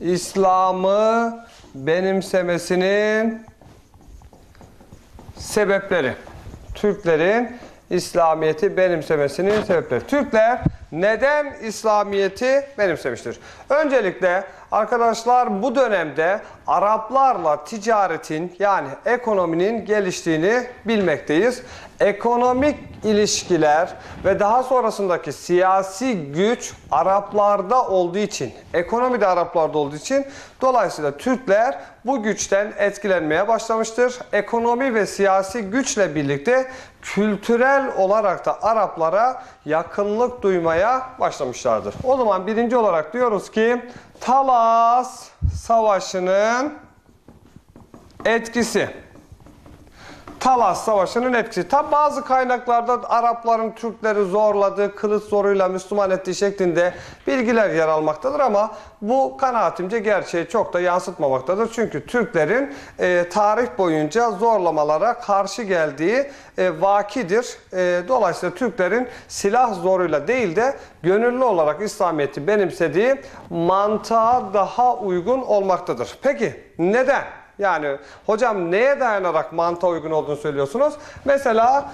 İslam'ı benimsemesinin sebepleri. Türklerin İslamiyet'i benimsemesinin sebepleri. Türkler neden İslamiyet'i benimsemiştir? Öncelikle arkadaşlar bu dönemde Araplarla ticaretin yani ekonominin geliştiğini bilmekteyiz. Ekonomik ilişkiler ve daha sonrasındaki siyasi güç Araplarda olduğu için, ekonomi de Araplarda olduğu için dolayısıyla Türkler bu güçten etkilenmeye başlamıştır. Ekonomi ve siyasi güçle birlikte kültürel olarak da Araplara yakınlık duymaya başlamışlardır. O zaman birinci olarak diyoruz ki Talas Savaşı'nın etkisi. Talas Savaşı'nın etkisi. Tabi bazı kaynaklarda Arapların Türkleri zorladığı, kılıç zoruyla Müslüman ettiği şeklinde bilgiler yer almaktadır ama bu kanaatimce gerçeği çok da yansıtmamaktadır. Çünkü Türklerin e, tarih boyunca zorlamalara karşı geldiği e, vakidir. E, dolayısıyla Türklerin silah zoruyla değil de gönüllü olarak İslamiyet'i benimsediği mantığa daha uygun olmaktadır. Peki neden? Yani hocam neye dayanarak mantığa uygun olduğunu söylüyorsunuz? Mesela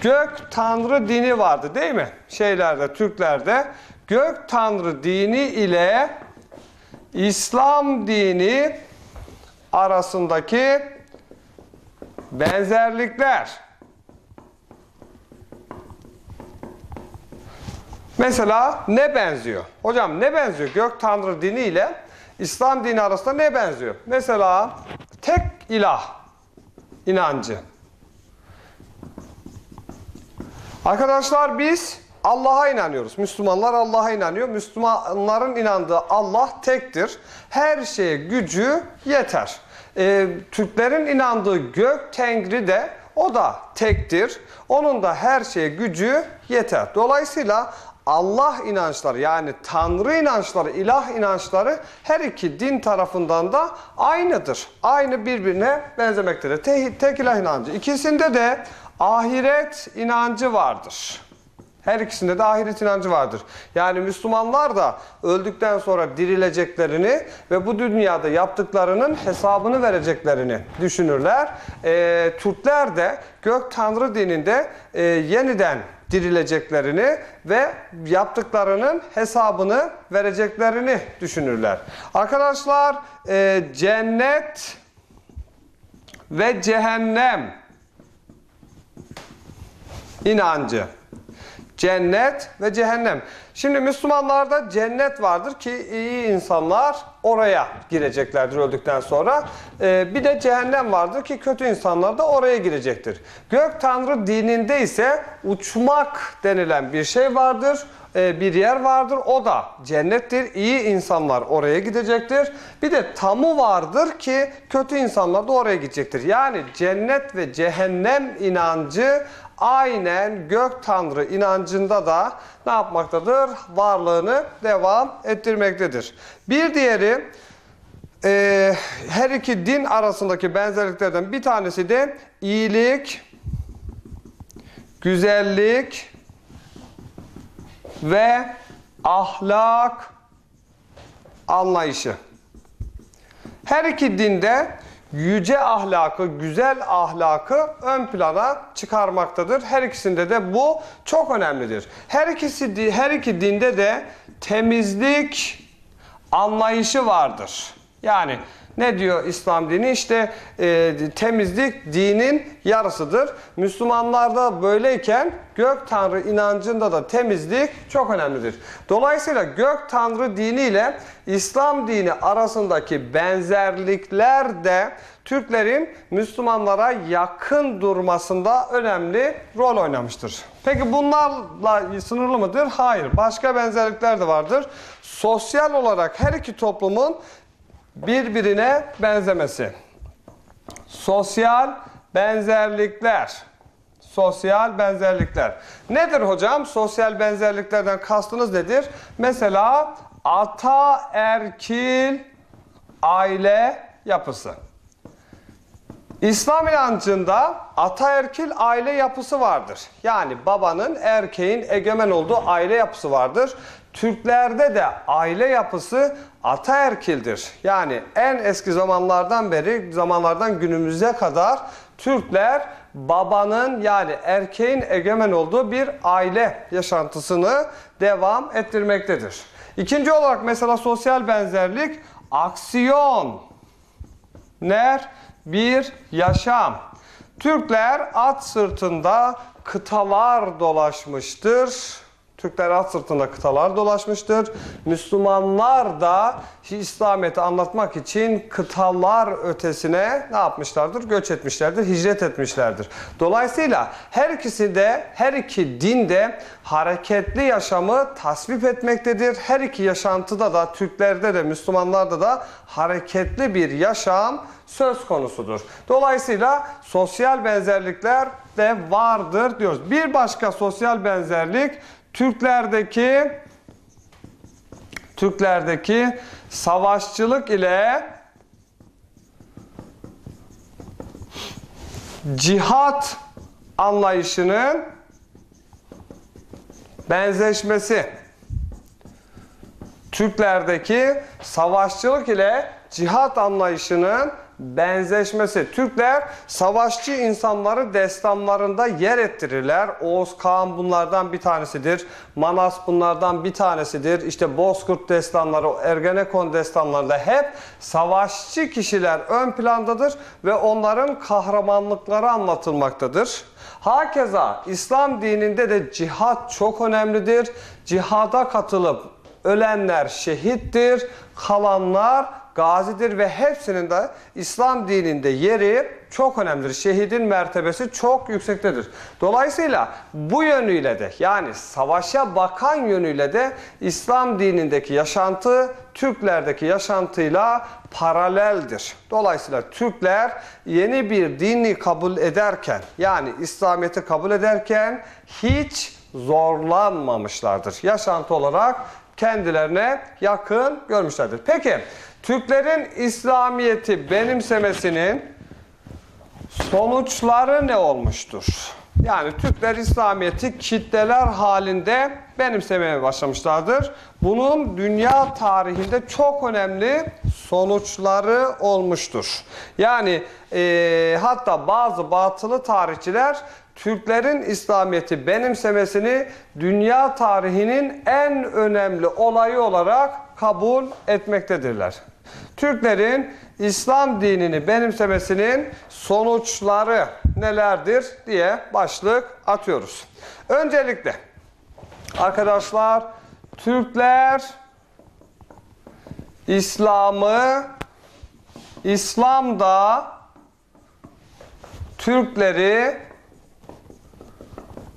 gök tanrı dini vardı değil mi? Şeylerde, Türklerde. Gök tanrı dini ile İslam dini arasındaki benzerlikler. Mesela ne benziyor? Hocam ne benziyor? Gök tanrı dini ile İslam dini arasında ne benziyor? Mesela tek ilah inancı. Arkadaşlar biz Allah'a inanıyoruz. Müslümanlar Allah'a inanıyor. Müslümanların inandığı Allah tektir. Her şeye gücü yeter. Ee, Türklerin inandığı gök tengri de o da tektir. Onun da her şeye gücü yeter. Dolayısıyla Allah inançları yani Tanrı inançları, ilah inançları her iki din tarafından da aynıdır. Aynı birbirine benzemektedir. Tek, tek ilah inancı. İkisinde de ahiret inancı vardır. Her ikisinde de ahiret inancı vardır. Yani Müslümanlar da öldükten sonra dirileceklerini ve bu dünyada yaptıklarının hesabını vereceklerini düşünürler. Ee, Türkler de gök tanrı dininde e, yeniden dirileceklerini ve yaptıklarının hesabını vereceklerini düşünürler. Arkadaşlar e, cennet ve cehennem inancı. Cennet ve cehennem. Şimdi Müslümanlarda cennet vardır ki iyi insanlar oraya gireceklerdir öldükten sonra. Ee, bir de cehennem vardır ki kötü insanlar da oraya girecektir. Gök Tanrı dininde ise uçmak denilen bir şey vardır. Ee, bir yer vardır. O da cennettir. İyi insanlar oraya gidecektir. Bir de tamı vardır ki kötü insanlar da oraya gidecektir. Yani cennet ve cehennem inancı aynen gök tanrı inancında da ne yapmaktadır? Varlığını devam ettirmektedir. Bir diğeri e, her iki din arasındaki benzerliklerden bir tanesi de iyilik, güzellik ve ahlak anlayışı. Her iki dinde yüce ahlakı, güzel ahlakı ön plana çıkarmaktadır. Her ikisinde de bu çok önemlidir. Her ikisi her iki dinde de temizlik anlayışı vardır. Yani ne diyor İslam dini? İşte e, temizlik dinin yarısıdır. Müslümanlarda böyleyken gök tanrı inancında da temizlik çok önemlidir. Dolayısıyla gök tanrı dini ile İslam dini arasındaki benzerlikler de Türklerin Müslümanlara yakın durmasında önemli rol oynamıştır. Peki bunlarla sınırlı mıdır? Hayır. Başka benzerlikler de vardır. Sosyal olarak her iki toplumun birbirine benzemesi. Sosyal benzerlikler. Sosyal benzerlikler. Nedir hocam? Sosyal benzerliklerden kastınız nedir? Mesela ataerkil aile yapısı. İslam inancında ataerkil aile yapısı vardır. Yani babanın, erkeğin egemen olduğu aile yapısı vardır. Türklerde de aile yapısı ataerkildir. Yani en eski zamanlardan beri, zamanlardan günümüze kadar Türkler babanın yani erkeğin egemen olduğu bir aile yaşantısını devam ettirmektedir. İkinci olarak mesela sosyal benzerlik aksiyon. Ner bir yaşam. Türkler at sırtında kıtalar dolaşmıştır. Türkler at sırtında kıtalar dolaşmıştır. Müslümanlar da İslamiyet'i anlatmak için kıtalar ötesine ne yapmışlardır? Göç etmişlerdir, hicret etmişlerdir. Dolayısıyla her ikisi de, her iki din de hareketli yaşamı tasvip etmektedir. Her iki yaşantıda da Türklerde de Müslümanlarda da hareketli bir yaşam söz konusudur. Dolayısıyla sosyal benzerlikler de vardır diyoruz. Bir başka sosyal benzerlik Türklerdeki Türklerdeki savaşçılık ile cihat anlayışının benzeşmesi. Türklerdeki savaşçılık ile cihat anlayışının benzeşmesi. Türkler savaşçı insanları destanlarında yer ettirirler. Oğuz Kağan bunlardan bir tanesidir. Manas bunlardan bir tanesidir. İşte Bozkurt destanları, Ergenekon destanlarında hep savaşçı kişiler ön plandadır ve onların kahramanlıkları anlatılmaktadır. Hakeza İslam dininde de cihat çok önemlidir. Cihada katılıp ölenler şehittir, kalanlar gazidir ve hepsinin de İslam dininde yeri çok önemlidir. Şehidin mertebesi çok yüksektedir. Dolayısıyla bu yönüyle de yani savaşa bakan yönüyle de İslam dinindeki yaşantı Türklerdeki yaşantıyla paraleldir. Dolayısıyla Türkler yeni bir dini kabul ederken yani İslamiyet'i kabul ederken hiç zorlanmamışlardır. Yaşantı olarak kendilerine yakın görmüşlerdir. Peki Türklerin İslamiyet'i benimsemesinin sonuçları ne olmuştur? Yani Türkler İslamiyet'i kitleler halinde benimsemeye başlamışlardır. Bunun dünya tarihinde çok önemli sonuçları olmuştur. Yani e, hatta bazı batılı tarihçiler Türklerin İslamiyet'i benimsemesini dünya tarihinin en önemli olayı olarak kabul etmektedirler. Türklerin İslam dinini benimsemesinin sonuçları nelerdir diye başlık atıyoruz. Öncelikle arkadaşlar Türkler İslam'ı İslam'da Türkleri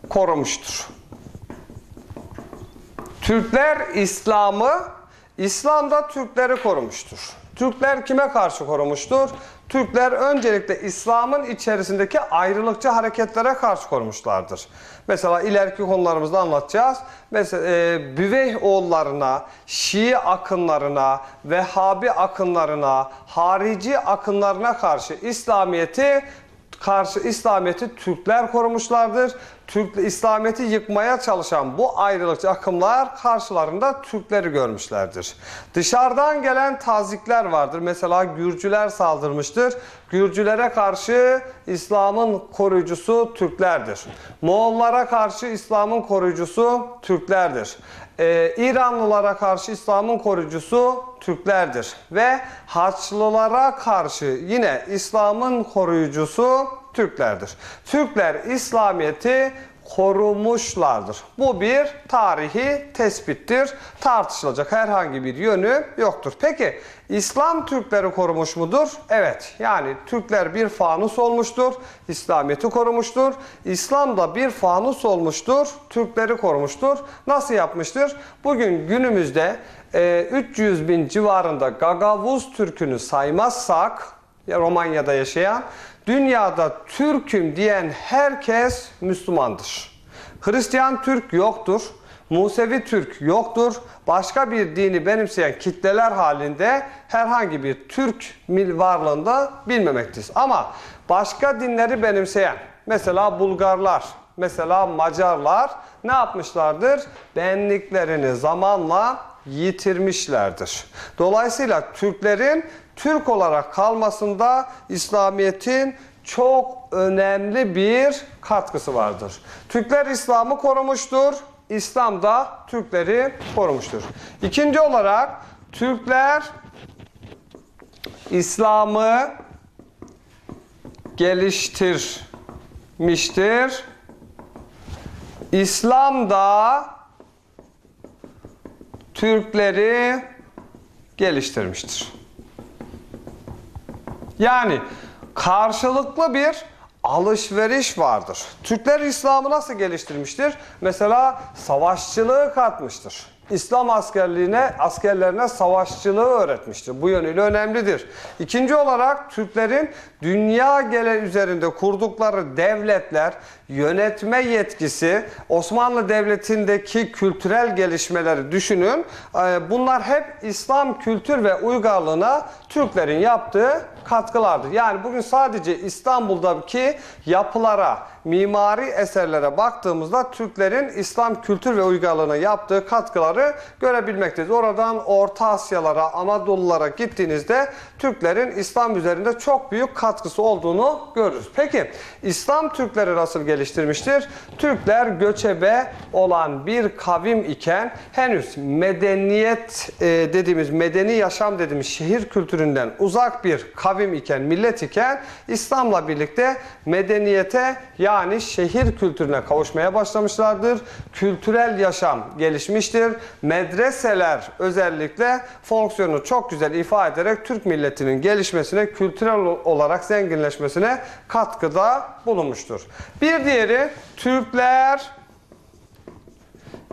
korumuştur. Türkler İslam'ı, İslam da Türkleri korumuştur. Türkler kime karşı korumuştur? Türkler öncelikle İslam'ın içerisindeki ayrılıkçı hareketlere karşı korumuşlardır. Mesela ileriki konularımızda anlatacağız. Mesela e, Büveyh oğullarına, Şii akınlarına, Vehhabi akınlarına, harici akınlarına karşı İslamiyet'i karşı İslamiyet'i Türkler korumuşlardır. Türk İslamiyet'i yıkmaya çalışan bu ayrılıkçı akımlar karşılarında Türkleri görmüşlerdir. Dışarıdan gelen tazikler vardır. Mesela Gürcüler saldırmıştır. Gürcülere karşı İslam'ın koruyucusu Türklerdir. Moğollara karşı İslam'ın koruyucusu Türklerdir. Ee, İranlılara karşı İslam'ın koruyucusu Türklerdir. Ve Haçlılara karşı yine İslam'ın koruyucusu Türklerdir. Türkler İslamiyet'i korumuşlardır. Bu bir tarihi tespittir. Tartışılacak herhangi bir yönü yoktur. Peki İslam Türkleri korumuş mudur? Evet. Yani Türkler bir fanus olmuştur. İslamiyet'i korumuştur. İslam da bir fanus olmuştur. Türkleri korumuştur. Nasıl yapmıştır? Bugün günümüzde e, 300 bin civarında Gagavuz Türk'ünü saymazsak Romanya'da yaşayan dünyada Türk'üm diyen herkes Müslümandır. Hristiyan Türk yoktur. Musevi Türk yoktur. Başka bir dini benimseyen kitleler halinde herhangi bir Türk mil varlığında bilmemekteyiz. Ama başka dinleri benimseyen mesela Bulgarlar, mesela Macarlar ne yapmışlardır? Benliklerini zamanla yitirmişlerdir. Dolayısıyla Türklerin Türk olarak kalmasında İslamiyet'in çok önemli bir katkısı vardır. Türkler İslam'ı korumuştur. İslam da Türkleri korumuştur. İkinci olarak Türkler İslam'ı geliştirmiştir. İslam da Türkleri geliştirmiştir. Yani karşılıklı bir alışveriş vardır. Türkler İslam'ı nasıl geliştirmiştir? Mesela savaşçılığı katmıştır. İslam askerliğine, askerlerine savaşçılığı öğretmiştir. Bu yönüyle önemlidir. İkinci olarak Türklerin dünya gele üzerinde kurdukları devletler, yönetme yetkisi, Osmanlı Devleti'ndeki kültürel gelişmeleri düşünün. Ee, Bunlar hep İslam kültür ve uygarlığına Türklerin yaptığı katkılardır. Yani bugün sadece İstanbul'daki yapılara, mimari eserlere baktığımızda Türklerin İslam kültür ve uygarlığına yaptığı katkıları görebilmekteyiz. Oradan Orta Asyalara, Anadolulara gittiğinizde Türklerin İslam üzerinde çok büyük katkısı olduğunu görürüz. Peki İslam Türkleri nasıl geliştirmiştir? Türkler göçebe olan bir kavim iken henüz medeniyet e, dediğimiz, medeni yaşam dediğimiz şehir kültüründen uzak bir kavim iken, millet iken İslam'la birlikte medeniyete yani şehir kültürüne kavuşmaya başlamışlardır. Kültürel yaşam gelişmiştir. Medreseler özellikle fonksiyonu çok güzel ifade ederek Türk milletinin gelişmesine, kültürel olarak zenginleşmesine katkıda bulunmuştur. Bir diğeri Türkler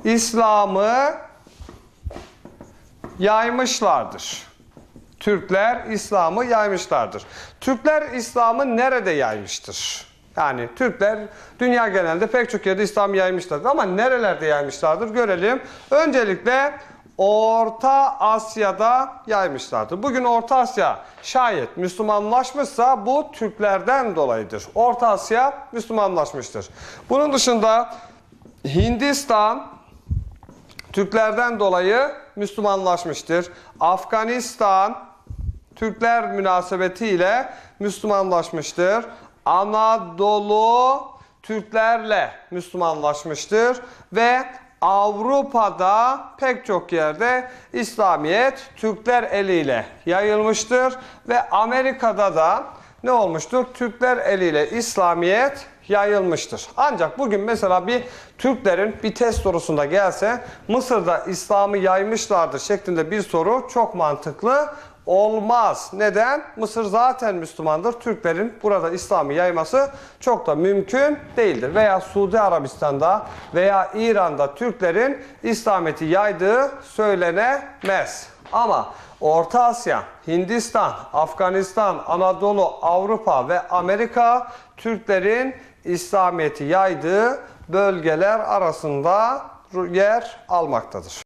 İslam'ı yaymışlardır. Türkler İslam'ı yaymışlardır. Türkler İslam'ı nerede yaymıştır? Yani Türkler dünya genelinde pek çok yerde İslam yaymışlardır ama nerelerde yaymışlardır görelim. Öncelikle Orta Asya'da yaymışlardır. Bugün Orta Asya şayet Müslümanlaşmışsa bu Türklerden dolayıdır. Orta Asya Müslümanlaşmıştır. Bunun dışında Hindistan Türklerden dolayı Müslümanlaşmıştır. Afganistan Türkler münasebetiyle Müslümanlaşmıştır. Anadolu Türklerle Müslümanlaşmıştır ve Avrupa'da pek çok yerde İslamiyet Türkler eliyle yayılmıştır ve Amerika'da da ne olmuştur? Türkler eliyle İslamiyet yayılmıştır. Ancak bugün mesela bir Türklerin bir test sorusunda gelse Mısır'da İslam'ı yaymışlardır şeklinde bir soru çok mantıklı olmaz. Neden? Mısır zaten Müslümandır. Türklerin burada İslam'ı yayması çok da mümkün değildir. Veya Suudi Arabistan'da veya İran'da Türklerin İslamiyet'i yaydığı söylenemez. Ama Orta Asya, Hindistan, Afganistan, Anadolu, Avrupa ve Amerika Türklerin İslamiyet'i yaydığı bölgeler arasında yer almaktadır.